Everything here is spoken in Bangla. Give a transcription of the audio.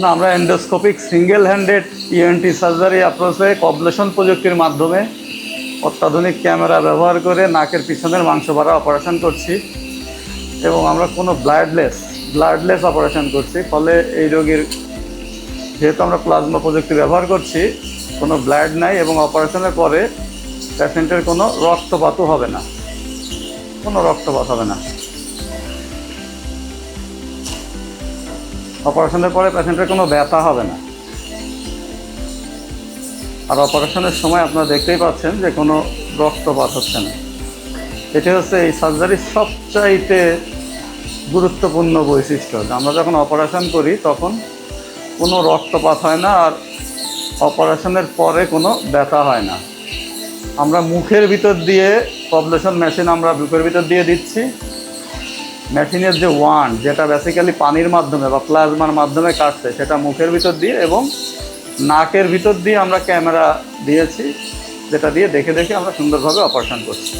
না, আমরা endoscopic single handed ENT surgery অ্যাপ্রোচে coblation প্রযুক্তির মাধ্যমে অত্যাধুনিক ক্যামেরা ব্যবহার করে নাকের পিছনের মাংস বাড়া অপারেশন করছি এবং আমরা কোনো ব্লাডলেস ব্লাডলেস অপারেশন করছি। ফলে এই রোগীর, যেহেতু আমরা প্লাজমা প্রযুক্তি ব্যবহার করছি, কোনো ব্লাড নাই এবং অপারেশনের পরে পেশেন্টের কোনো রক্তপাতও হবে না। কোনো রক্তপাত হবে না। অপারেশনের পরে পেশেন্টের কোনো ব্যথা হবে না। আর অপারেশনের সময় আপনারা দেখতেই পাচ্ছেন যে কোনো রক্তপাত হচ্ছে না। এটি হচ্ছে এই সার্জারির সবচাইতে গুরুত্বপূর্ণ বৈশিষ্ট্য আমরা যখন অপারেশন করি তখন কোনো রক্তপাত হয় না আর অপারেশনের পরে কোনো ব্যথা হয় না। আমরা মুখের ভিতর দিয়ে পবলেশন মেশিন আমরা বুকের ভিতর দিয়ে দিচ্ছি। মেশিনের যে ওয়ান, যেটা বেসিক্যালি পানির মাধ্যমে বা প্লাজমার মাধ্যমে কাটছে, সেটা মুখের ভিতর দিয়ে এবং নাকের ভিতর দিয়ে আমরা ক্যামেরা দিয়েছি, যেটা দিয়ে দেখে দেখে আমরা সুন্দরভাবে অপারেশন করছি।